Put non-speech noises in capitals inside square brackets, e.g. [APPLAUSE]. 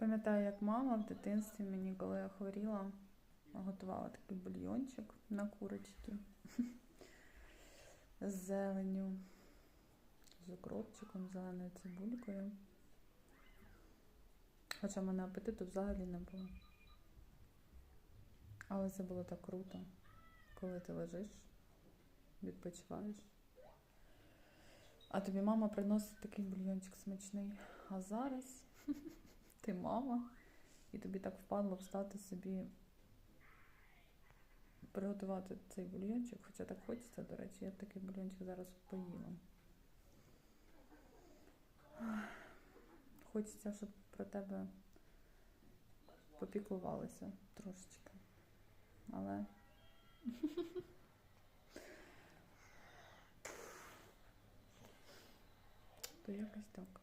Пам'ятаю, як мама в дитинстві мені, коли я хворіла, готувала такий бульйончик на курочці з зеленню, з укропчиком, зеленою цибулькою. Хоча в мене апетиту взагалі не було. Але це було так круто, коли ти лежиш, відпочиваєш. А тобі мама приносить такий бульйончик смачний. А зараз ти мама, і тобі так впадло встати собі, приготувати цей бульйончик, хоча так хочеться, до речі, я б такий бульйончик зараз поїла. Хочеться, щоб про тебе попіклувалися трошечки. Але [LAUGHS] то якось так.